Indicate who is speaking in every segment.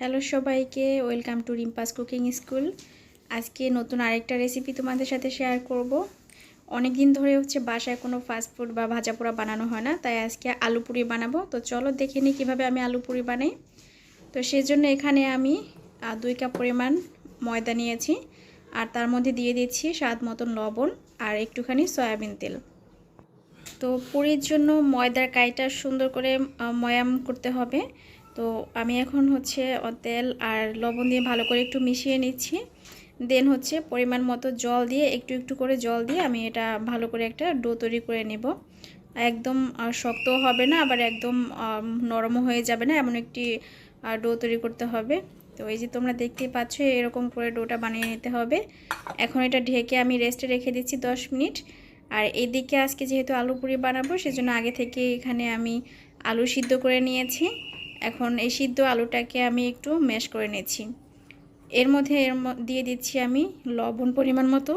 Speaker 1: Hello সবাইকে, welcome to Rimpa's cooking school. আজকে নতুন আরেকটা রেসিপি তোমাদের সাথে শেয়ার করব। অনেক দিন ধরে হচ্ছে বাসায় কোনো ফাস্ট ফুড বা ভাজা পোড়া বানানো হয় না, তাই আজকে আলু পুরি বানাবো। তো চলো দেখে নিই কীভাবে আমি আলু পুরি বানাই। তো সেজন্য এখানে আমি দুই কাপ পরিমাণ ময়দা নিয়েছি, আর তার মধ্যে দিয়ে দিচ্ছি স্বাদ মতন লবণ আর একটুখানি সয়াবিন তেল। তো পুরির জন্য ময়দার কাইটা সুন্দর করে ময়াম করতে হবে। তো আমি এখন হচ্ছে তেল আর লবণ দিয়ে ভালো করে একটু মিশিয়ে নিচ্ছি। দেন হচ্ছে পরিমাণ মতো জল দিয়ে একটু একটু করে জল দিয়ে আমি এটা ভালো করে একটা ডো তৈরি করে নেব। একদম আহ, শক্তও হবে না আবার একদম নরমও হয়ে যাবে না এমন একটি ডো তৈরি করতে হবে। তো এই যে তোমরা দেখতেই পাচ্ছ এরকম করে ডোটা বানিয়ে নিতে হবে। এখন এটা ঢেকে আমি রেস্টে রেখে দিচ্ছি দশ মিনিট। আর এদিকে আজকে যেহেতু আলু পুরি বানাবো সেজন্য আগে থেকে এখানে আমি আলু সিদ্ধ করে নিয়েছি। এখন এই সিদ্ধ আলুটাকে আমি একটু ম্যাশ করে নিচ্ছি। এর মধ্যে এর দিয়ে দিচ্ছি আমি লবণ পরিমাণ মতো।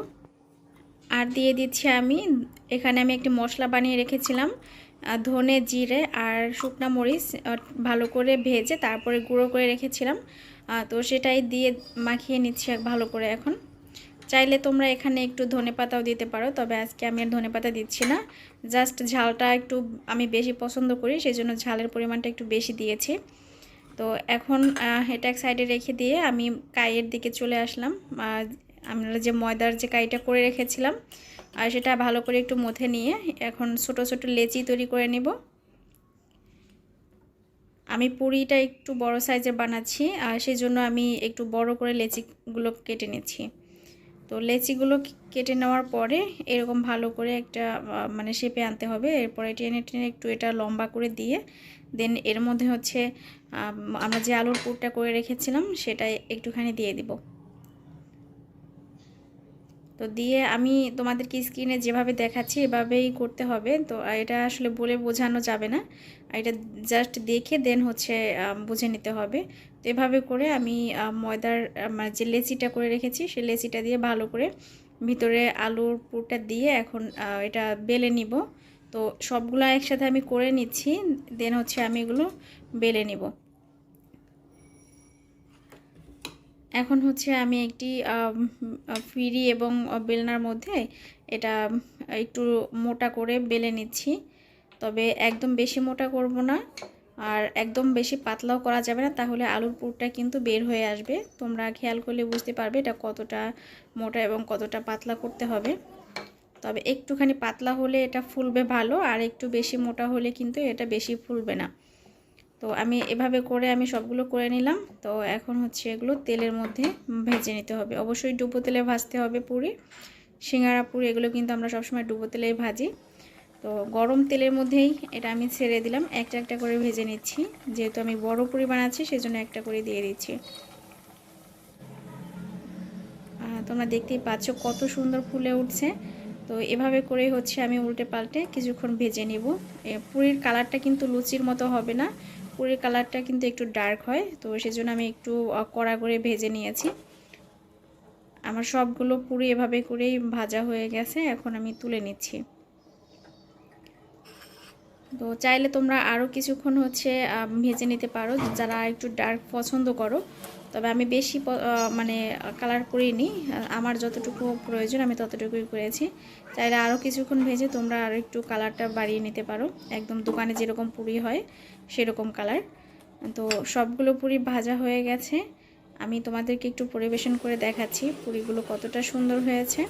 Speaker 1: আর দিয়ে দিচ্ছি আমি, এখানে আমি একটি মশলা বানিয়ে রেখেছিলাম ধনে, জিরে আর শুকনা মরিচ ভালো করে ভেজে তারপরে গুঁড়ো করে রেখেছিলাম। তো সেটাই দিয়ে মাখিয়ে নিচ্ছি ভালো করে এখন। চাইলে তোমরা এখানে একটু ধনে পাতাও দিতে পারো, তবে আজকে আমি আর ধনে পাতা দিচ্ছি না। জাস্ট ঝালটা একটু আমি বেশি পছন্দ করি সেই জন্য ঝালের পরিমাণটা একটু বেশি দিয়েছি। তো এখন এটা এক সাইডে রেখে দিয়ে আমি কাইয়ের দিকে চলে আসলাম। আমরা যে ময়দার যে কাইটা করে রেখেছিলাম, আর সেটা ভালো করে একটু মথে নিয়ে এখন ছোট ছোট লেচি তৈরি করে নেব। আমি পুরিটা একটু বড় সাইজের বানাচ্ছি, আর সেই জন্য আমি একটু বড় করে লেচিগুলো কেটে নিচ্ছি। তো লেচিগুলো কেটে নেওয়ার পরে এরকম ভালো করে একটা মানে শেপে আনতে হবে। এরপরে টেনে টেনে একটু এটা লম্বা করে দিয়ে, দেন এর মধ্যে হচ্ছে আমরা যে আলুর পুরটা করে রেখেছিলাম সেটা একটুখানি দিয়ে দিব। তো দিয়ে আমি তোমাদেরকে স্ক্রিনে যেভাবে দেখাচ্ছি, এভাবেই করতে হবে। তো এটা আসলে বলে বোঝানো যাবে না। এটা জাস্ট দেখে দেন হচ্ছে বুঝে নিতে হবে। তো এভাবে করে আমি ময়দার মানে যে লেচিটা করে রেখেছি, সেই লেচিটা দিয়ে ভালো করে ভিতরে আলুর পুরটা দিয়ে এখন এটা বেলে নিব। তো সবগুলো একসাথে আমি করে নিচ্ছি দেন হচ্ছে আমি এগুলো বেলে নিব। এখন হচ্ছে আমি একটি ফিরি এবং বেলনার মধ্যে এটা একটু মোটা করে বেলে নিচ্ছি। তবে একদম বেশি মোটা করব না। আর একদম বেশি পাতলাও করা যাবে না, তাহলে আলুর পুরটা কিন্তু বের হয়ে আসবে। তোমরা খেয়াল করলে বুঝতে পারবে এটা কতটা মোটা এবং কতটা পাতলা করতে হবে। তবে একটুখানি পাতলা হলে এটা ফুলবে ভালো, আর একটু বেশি মোটা হলে কিন্তু এটা বেশি ফুলবে না। তো আমি এভাবে করে আমি সবগুলো করে নিলাম। তো এখন হচ্ছে এগুলো তেলের মধ্যে ভেজে নিতে হবে। অবশ্যই ডুবো তেলে ভাজতে হবে পুরি। সিঙ্গারা পুরি এগুলো কিন্তু আমরা সবসময় ডুবো তেলেই ভাজি। তো গরম তেলের মধ্যেই এটা আমি ছেড়ে দিলাম। একটা একটা করে ভেজে নিচ্ছি। যেহেতু আমি বড় পুরি বানাচ্ছি, সেজন্য একটা করে দিয়ে দিচ্ছি। তোমরা দেখতেই পাচ্ছ কত সুন্দর ফুলে উঠছে। তো এভাবে করেই হচ্ছে আমি উল্টে পাল্টে কিছুক্ষণ ভেজে নিব। পুরীর কালারটা কিন্তু লুচির মতো হবে না। পুরীর কালারটা কিন্তু একটু ডার্ক হয়, তো সেজন্য আমি একটু কড়া করে ভেজে নিয়েছি। আমার সবগুলো পুরি এভাবে করেই ভাজা হয়ে গেছে, এখন আমি তুলে নিচ্ছি। তো চাইলে তোমরা আরও কিছুক্ষণ হচ্ছে ভেজে নিতে পারো, যারা একটু ডার্ক পছন্দ করো। তবে আমি বেশি মানে কালার করিনি। আমার যতটুকু প্রয়োজন, আমি ততটুকুই করেছি। চাইলে আরও কিছুক্ষণ ভেজে তোমরা আরও একটু কালারটা বাড়িয়ে নিতে পারো। একদম দোকানে যেরকম পুরি হয়, সেরকম কালার তো সবগুলো পুরি ভাজা হয়ে গেছে। আমি তোমাদেরকে একটু পরিবেশন করে দেখাচ্ছি পুরিগুলো কতটা সুন্দর হয়েছে।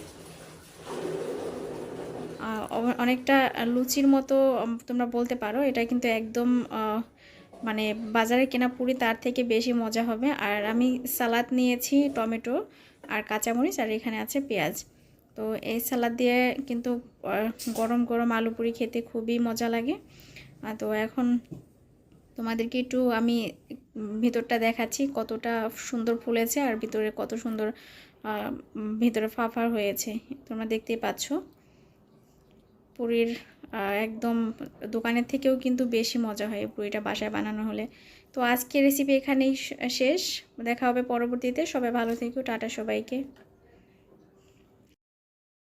Speaker 1: অনেকটা লুচির মতো তোমরা বলতে পারো। এটা কিন্তু একদম মানে বাজারে কেনা পুরি তার থেকে বেশি মজা হবে। আর আমি সালাদ নিয়েছি টমেটো আর কাঁচামরিচ আর এখানে আছে পেঁয়াজ। তো এই সালাদ দিয়ে কিন্তু গরম গরম আলু পুরি খেতে খুবই মজা লাগে। তো এখন তোমাদেরকে একটু আমি ভিতরটা দেখাচ্ছি কতটা সুন্দর ফুলেছে আর ভিতরে কত সুন্দর ভিতরে ফাফার হয়েছে। তোমরা দেখতেই পাচ্ছ। পুরীর একদম দোকানের থেকেও কিন্তু বেশি মজা হয় পুরীটা বাসায় বানানো হলে। তো আজকে রেসিপি এখানেই শেষ। দেখা হবে পরবর্তীতে। সবাই ভালো থেকো। টাটা সবাইকে।